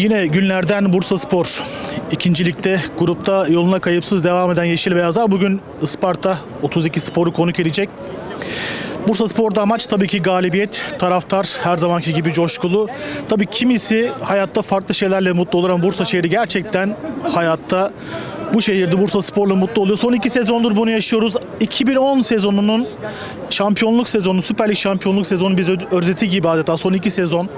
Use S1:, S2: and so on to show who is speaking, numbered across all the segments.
S1: yine günlerden Bursa Spor. İkinci ligde grupta yoluna kayıpsız devam eden Yeşil Beyazlar bugün Isparta 32 Spor'u konuk edecek. Bursa Spor'da amaç tabii ki galibiyet. Taraftar her zamanki gibi coşkulu. Tabii kimisi hayatta farklı şeylerle mutlu olur ama Bursa şehri gerçekten hayatta bu şehirde Bursa Spor'la mutlu oluyor. Son iki sezondur bunu yaşıyoruz. 2010 sezonunun şampiyonluk sezonu, Süper Lig şampiyonluk sezonu biz özeti gibi adeta son iki sezon.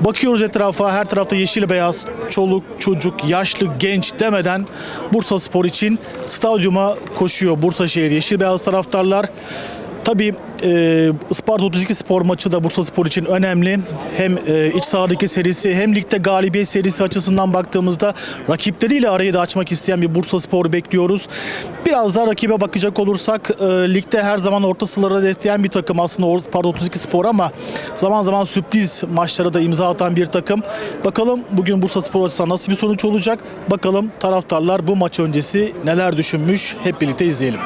S1: Bakıyoruz etrafa her tarafta yeşil beyaz, çoluk, çocuk, yaşlı, genç demeden Bursa Spor için stadyuma koşuyor Bursa şehri. Yeşil beyaz taraftarlar Tabii e, Isparta 32 spor maçı da Bursa Spor için önemli. Hem e, iç sahadaki serisi hem ligde galibiyet serisi açısından baktığımızda rakipleriyle arayı da açmak isteyen bir Bursa Spor bekliyoruz. Biraz daha rakibe bakacak olursak e, ligde her zaman orta sıraları hedefleyen bir takım aslında Isparta 32 spor ama zaman zaman sürpriz maçlara da imza atan bir takım. Bakalım bugün Bursa Spor açısından nasıl bir sonuç olacak? Bakalım taraftarlar bu maç öncesi neler düşünmüş? Hep birlikte izleyelim.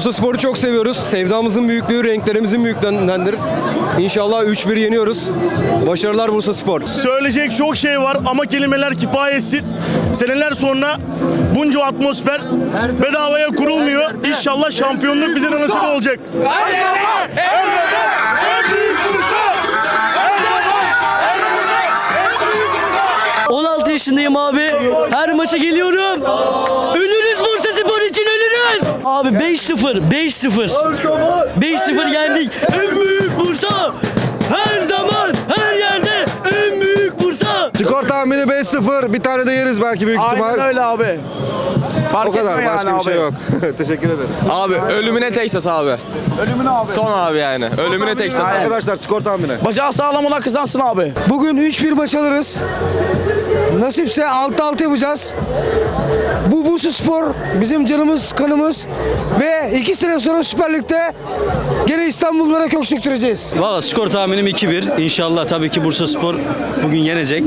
S2: Bursa Spor'u çok seviyoruz. Sevdamızın büyüklüğü renklerimizin büyüklüğündendir. İnşallah 3-1 yeniyoruz. Başarılar Bursa Spor.
S3: Söyleyecek çok şey var ama kelimeler kifayetsiz. Seneler sonra bunca atmosfer bedavaya kurulmuyor. İnşallah şampiyonluk bize de nasip olacak.
S4: 16 yaşındayım abi. Her maça geliyorum. Abi 5-0, 5-0. 5-0 yendik. En büyük Bursa. Her zaman, her yerde en büyük Bursa.
S2: Skor tahmini 5-0. Bir tane de yeriz belki büyük ihtimal.
S3: öyle abi. Fark
S2: O kadar.
S3: etme
S2: Başka
S3: yani
S2: bir şey
S3: abi.
S2: yok. Teşekkür ederim.
S5: Abi ölümüne Texas abi.
S3: Ölümüne abi.
S5: Son abi yani. Ölümüne Texas.
S2: Arkadaşlar skor tahmini.
S3: Bacağı sağlam olan kazansın abi.
S6: Bugün 3-1 maç alırız. Nasipse 6-6 yapacağız. Bu Bursa Spor bizim canımız, kanımız ve 2 sene sonra Süper Lig'de gene İstanbullulara kök söktüreceğiz.
S7: Valla skor tahminim 2-1. İnşallah tabii ki Bursa Spor bugün yenecek.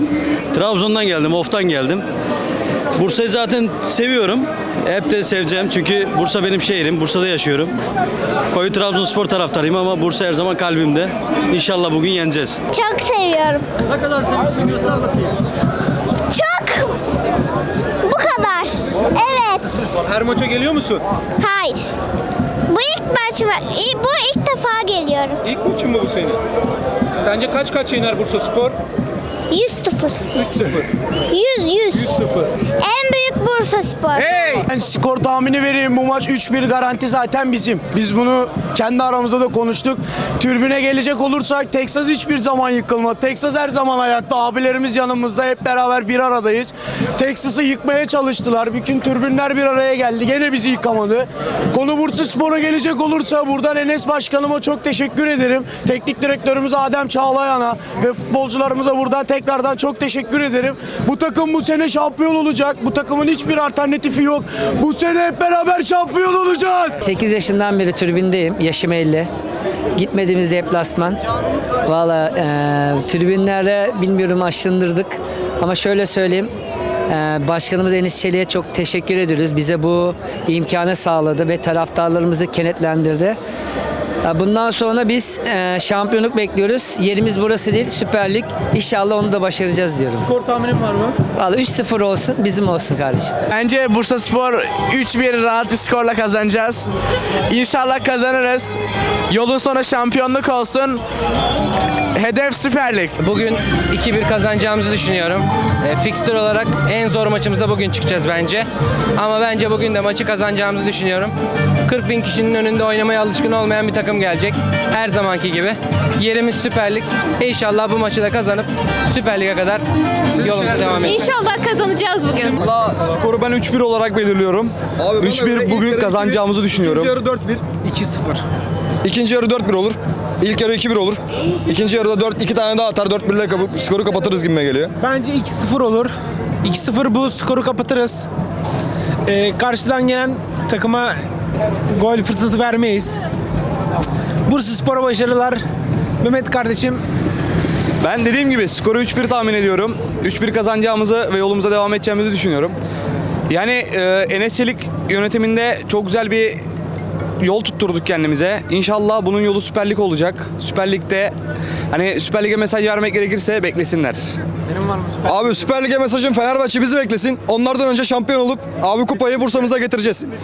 S7: Trabzon'dan geldim, Of'tan geldim. Bursa'yı zaten seviyorum. Hep de seveceğim çünkü Bursa benim şehrim. Bursa'da yaşıyorum. Koyu Trabzonspor taraftarıyım ama Bursa her zaman kalbimde. İnşallah bugün yeneceğiz.
S8: Çok seviyorum.
S7: Ne kadar seviyorsun göster bakayım.
S8: Çok. Evet.
S5: Her maça geliyor musun?
S8: Hayır. Bu ilk maç mı? İ- Bu ilk defa geliyorum.
S9: İlk maçın mı bu senin? Sence kaç kaç yener Bursa Spor?
S8: 100 0.
S9: 3-0.
S8: 100 100.
S9: 100-0.
S8: En büyük Bursa Spor.
S3: Ben skor tahmini vereyim. Bu maç 3-1 garanti zaten bizim. Biz bunu kendi aramızda da konuştuk. Türbüne gelecek olursak Texas hiçbir zaman yıkılmadı. Texas her zaman ayakta. Abilerimiz yanımızda. Hep beraber bir aradayız. Texas'ı yıkmaya çalıştılar. Bütün türbünler bir araya geldi. Gene bizi yıkamadı. Konu Bursa Spor'a gelecek olursa buradan Enes Başkanıma çok teşekkür ederim. Teknik direktörümüz Adem Çağlayan'a ve futbolcularımıza buradan tekrardan çok teşekkür ederim. Bu takım bu sene şampiyon olacak. Bu takımın hiçbir alternatifi yok. Bu sene hep beraber şampiyon olacağız.
S10: 8 yaşından beri tribündeyim. Yaşım 50. Gitmediğimiz deplasman. Valla e, tribünlere bilmiyorum aşındırdık. Ama şöyle söyleyeyim. e, Başkanımız Enis Çelik'e çok teşekkür ediyoruz. Bize bu imkanı sağladı ve taraftarlarımızı kenetlendirdi. Bundan sonra biz e, şampiyonluk bekliyoruz. Yerimiz burası değil, Süper Lig. İnşallah onu da başaracağız diyorum.
S9: Skor tahminin var mı?
S10: Valla 3-0 olsun, bizim olsun kardeşim.
S11: Bence Bursa Spor 3-1 rahat bir skorla kazanacağız. İnşallah kazanırız. Yolun sonu şampiyonluk olsun. Hedef Süper Lig.
S12: Bugün 2-1 kazanacağımızı düşünüyorum. E, fixture olarak en zor maçımıza bugün çıkacağız bence. Ama bence bugün de maçı kazanacağımızı düşünüyorum. 40 bin kişinin önünde oynamaya alışkın olmayan bir takım gelecek. Her zamanki gibi. Yerimiz Süper Lig. İnşallah bu maçı da kazanıp Süper Lig'e kadar yolumuza devam edeceğiz.
S8: İnşallah kazanacağız bugün.
S2: Skoru ben 3-1 olarak belirliyorum. 3-1 bugün kazanacağımızı düşünüyorum. İkinci yarı 4-1. 2-0. İkinci yarı 4-1 olur. İlk yarı 2-1 olur. İkinci yarıda 4 2 tane daha atar 4-1 ile kapı, skoru kapatırız gibime geliyor.
S11: Bence 2-0 olur. 2-0 bu skoru kapatırız. Ee, karşıdan gelen takıma gol fırsatı vermeyiz.
S13: Bursa Spor'a başarılar. Mehmet kardeşim
S2: Ben dediğim gibi skoru 3-1 tahmin ediyorum. 3-1 kazanacağımızı ve yolumuza devam edeceğimizi düşünüyorum. Yani e, Enes Çelik yönetiminde çok güzel bir yol tutturduk kendimize. İnşallah bunun yolu Süper Lig olacak. Süper Lig'de hani Süper Lig'e mesaj vermek gerekirse beklesinler.
S14: Abi Süper Lig'e mesajım Fenerbahçe bizi beklesin. Onlardan önce şampiyon olup abi kupayı Bursa'mıza getireceğiz.